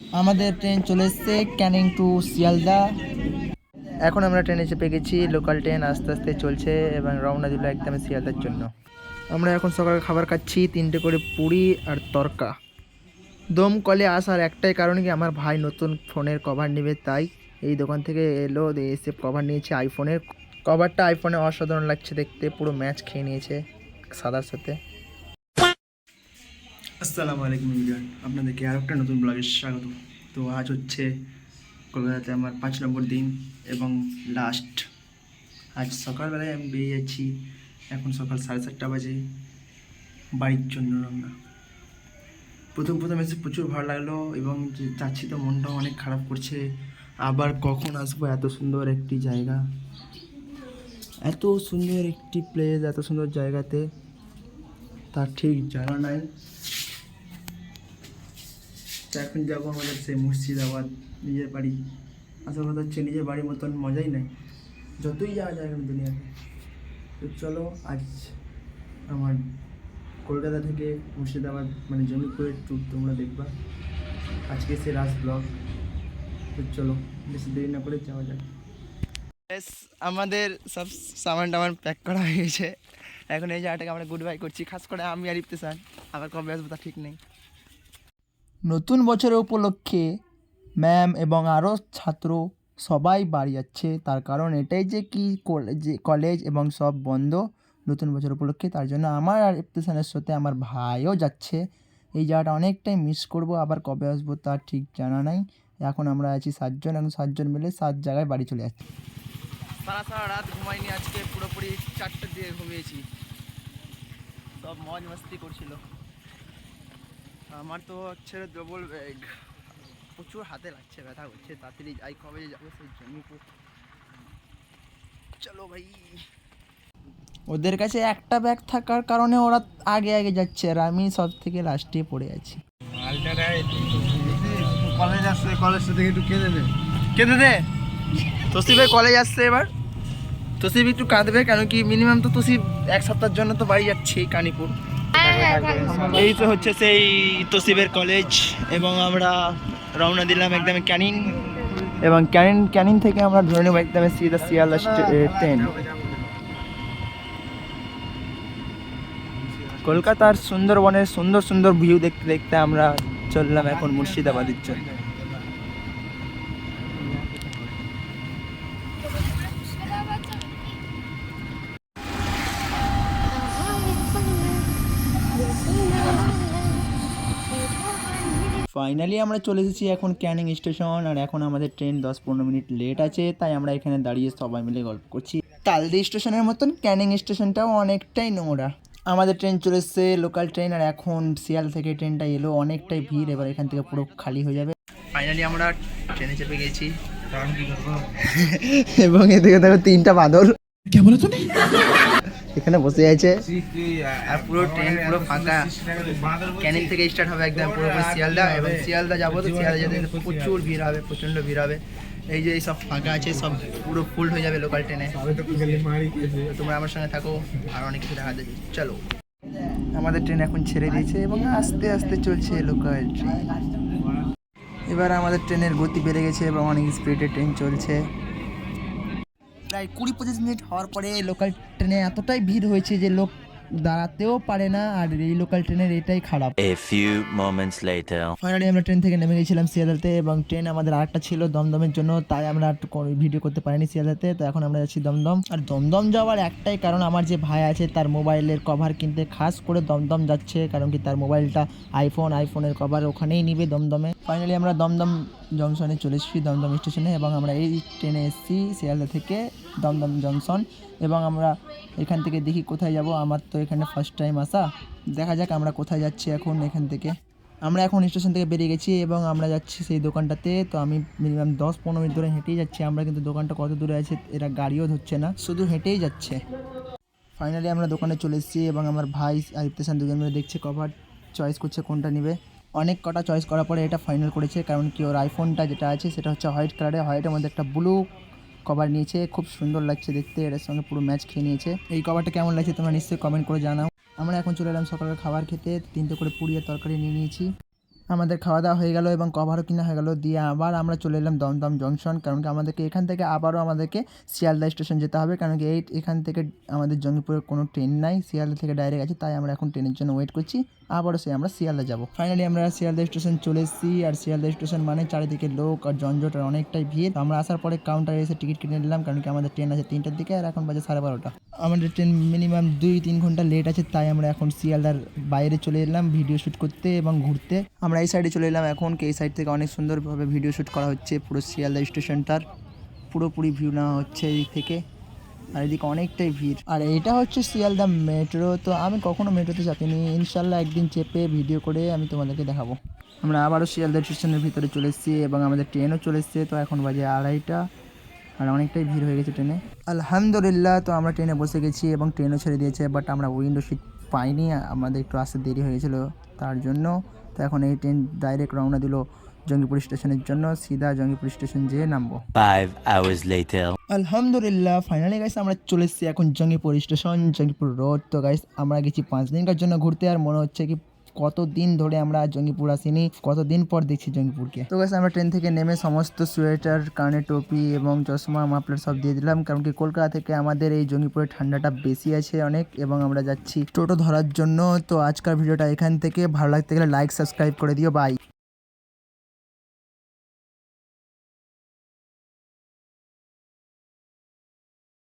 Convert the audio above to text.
আমাদের ট্রেন চলে এসছে ক্যানিং টু শিয়ালদা। এখন আমরা ট্রেনে চেপে গেছি লোকাল ট্রেন আস্তে আস্তে চলছে এবং রওনা দিল একদম শিয়ালদার জন্য। আমরা এখন সকালে খাবার খাচ্ছি, তিনটে করে পুরি আর তরকা। দম কলে আসার একটাই কারণ কি, আমার ভাই নতুন ফোনের কভার নেবে, তাই এই দোকান থেকে এলো এসে কভার নিয়েছে আইফোনের কভারটা আইফোনে অসাধারণ লাগছে দেখতে, পুরো ম্যাচ খেয়ে নিয়েছে সাদার সাথে। আসসালামু আলাইকুম ইন্ডিয়ান আপনাদেরকে আর একটা নতুন ব্লগে স্বাগত। তো আজ হচ্ছে কলকাতাতে আমার পাঁচ নম্বর দিন এবং লাস্ট আজ সকালবেলায় আমি বেরিয়ে যাচ্ছি এখন সকাল সাড়ে সাতটা বাজে, বাড়ির জন্য রান্না প্রথম প্রথম এসে প্রচুর ভালো লাগল এবং যাচ্ছি তো মনটাও অনেক খারাপ করছে, আবার কখন আসব এত সুন্দর একটি জায়গা? এত সুন্দর একটি প্লেস এত সুন্দর জায়গাতে, তার ঠিক জানা নাই। তো এখন যাব আমাদের সেই মুর্শিদাবাদ, নিজের বাড়ি। আসল কথা হচ্ছে নিজের বাড়ির মতন মজাই নাই। যতই যাওয়া যায় এখন দুনিয়াতে। তো চলো, আজ আমার কলকাতা থেকে মুর্শিদাবাদ মানে জমি জমিপুরের ট্যুর তোমরা দেখবা। আজকে সে লাস্ট ব্লগ তো চলো, বেশি দেরি না করে যাওয়া যাক। আমাদের সব সামান টামান প্যাক করা হয়েছে এখন এই জায়গাটাকে আমরা গুড বাই করছি। খাস করে আমি আর ইফতেসান আবার কবে আসব তা ঠিক নেই। নতুন বছরের উপলক্ষে ম্যাম এবং আরও ছাত্র সবাই বাড়ি যাচ্ছে। তার কারণ এটাই যে কি কলেজ কলেজ এবং সব বন্ধ নতুন বছর উপলক্ষে, তার জন্য আমার আর ইফতেসানের সাথে আমার ভাইও যাচ্ছে। এই জায়গাটা অনেকটাই মিস করব, আবার কবে আসব তার ঠিক জানা নাই। এখন আমরা আছি সাতজন এখন সাতজন মিলে সাত জায়গায় বাড়ি চলে যাচ্ছি। সারা সারা রাত ঘুমাইনি, আজকে পুরোপুরি চারটের দিকে ঘুমিয়েছি। সব মজ মস্তি করছিল। আমার তো হচ্ছে ডবল ব্যাগ প্রচুর হাতে লাগছে ব্যথা করছে তাড়াতাড়ি যাই কবে যাব সেই জমিপুর চলো ভাই। ওদের কাছে একটা ব্যাগ থাকার কারণে ওরা আগে আগে যাচ্ছে আর আমি সব থেকে লাস্টে পড়ে আছি। কলেজ আসছে কলেজ থেকে একটু কে দেবে কেঁদে দে তসিফের কলেজ আসছে এবার। তসিফ একটু কাঁদবে কেন কি মিনিমাম তো তসিফ এক সপ্তাহের জন্য তো বাড়ি যাচ্ছে কানিপুর। এই তো হচ্ছে সেই তসিবের কলেজ এবং আমরা রওনা দিলাম একদম ক্যানিন এবং ক্যানিন ক্যানিন থেকে আমরা ধরে নেব একদম সিধা শিয়ালদা ট্রেন কলকাতার সুন্দরবনের সুন্দর সুন্দর ভিউ দেখতে দেখতে আমরা চললাম এখন মুর্শিদাবাদের জন্য। ফাইনালি আমরা চলে এসেছি এখন ক্যানিং স্টেশন আর এখন আমাদের ট্রেন দশ পনেরো মিনিট লেট আছে তাই আমরা এখানে দাঁড়িয়ে সবাই মিলে গল্প করছি। তালদি স্টেশনের মতন ক্যানিং স্টেশনটাও অনেকটাই নোংরা। আমাদের ট্রেন চলে এসছে লোকাল ট্রেন আর এখন শিয়াল থেকে ট্রেনটা এলো অনেকটাই ভিড় এবার এখান থেকে পুরো খালি হয়ে যাবে। ফাইনালি আমরা ট্রেনে চেপে গেছি। এবং এদিকে দেখো তিনটা বাদর এখানে বসে আছে। আর পুরো ট্রেন পুরো ফাঁকা। ক্যানিং থেকে স্টার্ট হবে একদম পুরো শিয়ালদা, এবং শিয়ালদা যাব তো শিয়ালদা যেতে প্রচুর ভিড় হবে, প্রচণ্ড ভিড় হবে। এই যে সব ফাঁকা আছে, সব পুরো ফুল হয়ে যাবে লোকাল ট্রেনে তোমরা আমার সঙ্গে থাকো, আর অনেক কিছু দেখা যাবে চলো। আমাদের ট্রেন এখন ছেড়ে দিয়েছে এবং আস্তে আস্তে চলছে লোকাল ট্রেন এবার আমাদের ট্রেনের গতি বেড়ে গেছে এবং অনেক স্পিডে ট্রেন চলছে। প্রায় কুড়ি পঁচিশ মিনিট হওয়ার পরে লোকাল ট্রেনে এতটাই ভিড় হয়েছে যে লোক দাঁড়াতেও পারে না আর এই লোকাল ট্রেনের এটাই খারাপ। A few moments later. Finally আমরা ট্রেন থেকে নেমে গেছিলাম শিয়ালদাতে এবং ট্রেন আমাদের আরেকটা ছিল দমদমের জন্য তাই আমরা একটু ভিডিও করতে পারিনি শিয়ালদাতে তো এখন আমরা যাচ্ছি দমদম। আর দমদম যাওয়ার একটাই কারণ আমার যে ভাই আছে তার মোবাইলের কভার কিনতে খাস করে দমদম যাচ্ছে কারণ কি তার মোবাইলটা আইফোন আইফোনের কভার ওখানেই নিবে দমদমে। ফাইনালি আমরা দমদম জংশনে চলে এসেছি দমদম স্টেশনে এবং আমরা এই ট্রেনে এসেছি শিয়ালদা থেকে দমদম জংশন এবং আমরা এখান থেকে দেখি কোথায় যাব আমার তো এখানে ফার্স্ট টাইম আসা। দেখা যাক আমরা কোথায় যাচ্ছি এখন এখান থেকে। আমরা এখন স্টেশন থেকে বেরিয়ে গেছি এবং আমরা যাচ্ছি সেই দোকানটাতে। তো আমি মিনিমাম দশ পনেরো মিনিট ধরে হেঁটেই যাচ্ছি। আমরা কিন্তু দোকানটা কত দূরে আছে এরা গাড়িও ধরছে না, শুধু হেঁটেই যাচ্ছে। ফাইনালি আমরা দোকানে চলে এসেছি এবং আমার ভাই আর ইফতেসান দুজন মিলে দেখছে কভার চয়েস করছে কোনটা নেবে। অনেক কটা চয়েস করার পরে এটা ফাইনাল করেছে। কারণ কি ওর আইফোনটা যেটা আছে সেটা হচ্ছে হোয়াইট কালারের হোয়াইটের মধ্যে একটা ব্লু কভার নিয়েছে, খুব সুন্দর লাগছে দেখতে এটার সঙ্গে পুরো ম্যাচ খেয়ে নিয়েছে। এই কভারটা কেমন লাগছে তোমরা নিশ্চয়ই কমেন্ট করে জানাও। আমরা এখন চলে এলাম সকালের খাবার খেতে, তিনটে করে পুরি তরকারি নিয়ে নিয়েছি। আমাদের খাওয়া দাওয়া হয়ে গেল এবং কভারও কিনা হয়ে গেল। দিয়ে আবার আমরা চলে এলাম দমদম জংশন কারণ কি আমাদেরকে এখান থেকে আবারও আমাদেরকে শিয়ালদা স্টেশন যেতে হবে। কারণ কি এই এখান থেকে আমাদের জঙ্গিপুরের কোনো ট্রেন নাই, শিয়ালদা থেকে ডাইরেক্ট আছে, তাই আমরা এখন ট্রেনের জন্য ওয়েট করছি। আবারও সে আমরা শিয়ালদা যাব। ফাইনালি আমরা শিয়ালদা স্টেশন চলে এসেছি, আর শিয়ালদা স্টেশন মানে চারিদিকে লোক আর জঞ্জট আর অনেকটাই ভিড়। আমরা আসার পরে কাউন্টারে এসে টিকিট কিনে নিলাম, কারণ কি আমাদের ট্রেন আছে তিনটার দিকে, আর এখন বাজে সাড়ে বারোটা। আমাদের ট্রেন মিনিমাম দুই, তিন ঘণ্টা লেট আছে, তাই আমরা এখন শিয়ালদার বাইরে চলে এলাম ভিডিও শ্যুট করতে এবং ঘুরতে। আমরা এই সাইডে চলে এলাম এখন এই সাইড থেকে অনেক সুন্দরভাবে ভিডিও শ্যুট করা হচ্ছে, পুরো শিয়ালদা স্টেশনটার। পুরোপুরি ভিউ নেওয়া হচ্ছে এই থেকে, আর এদিকে অনেকটাই ভিড়। আর এটা হচ্ছে শিয়ালদা মেট্রো তো আমি কখনো মেট্রোতে চাপিনি ইনশাল্লাহ একদিন চেপে ভিডিও করে আমি তোমাদেরকে দেখাবো। আমরা আবারও শিয়ালদা স্টেশনের ভিতরে চলে এসেছি এবং আমাদের ট্রেনও চলে এসেছে, তো এখন বাজে আড়াইটা। আর অনেকটাই ভিড় হয়ে গেছে ট্রেনে। আলহামদুলিল্লাহ তো আমরা ট্রেনে বসে গেছি এবং ট্রেনও ছেড়ে দিয়েছে বাট আমরা উইন্ডো সিট পাইনি আমাদের একটু আসতে দেরি হয়ে গেছিল তার জন্য। তো এখন এই ট্রেন ডাইরেক্ট রওনা দিল জঙ্গিপুর স্টেশনের জন্য সিধা জঙ্গিপুর স্টেশন যেয়ে নামবো। Five hours later. আলহামদুলিল্লাহ ফাইনালি গাইস আমরা চলে এসেছি এখন জঙ্গিপুর স্টেশন জঙ্গিপুর রোড তো গাইস আমরা গেছি পাঁচ দিনকার জন্য ঘুরতে আর মনে হচ্ছে কি কতদিন ধরে আমরা জঙ্গিপুর আসিনি? কতদিন পর দেখছি জঙ্গিপুরকে? তো গেছে আমরা ট্রেন থেকে নেমে সমস্ত সোয়েটার কানে টোপি এবং চশমা, মাফলার সব দিয়ে দিলাম। কারণ কি কলকাতা থেকে আমাদের এই জঙ্গিপুরের ঠান্ডাটা বেশি আছে অনেক এবং আমরা যাচ্ছি টোটো ধরার জন্য। তো আজকাল ভিডিওটা এখান থেকে। ভালো লাগতে গেলে লাইক সাবস্ক্রাইব করে দিও। বাই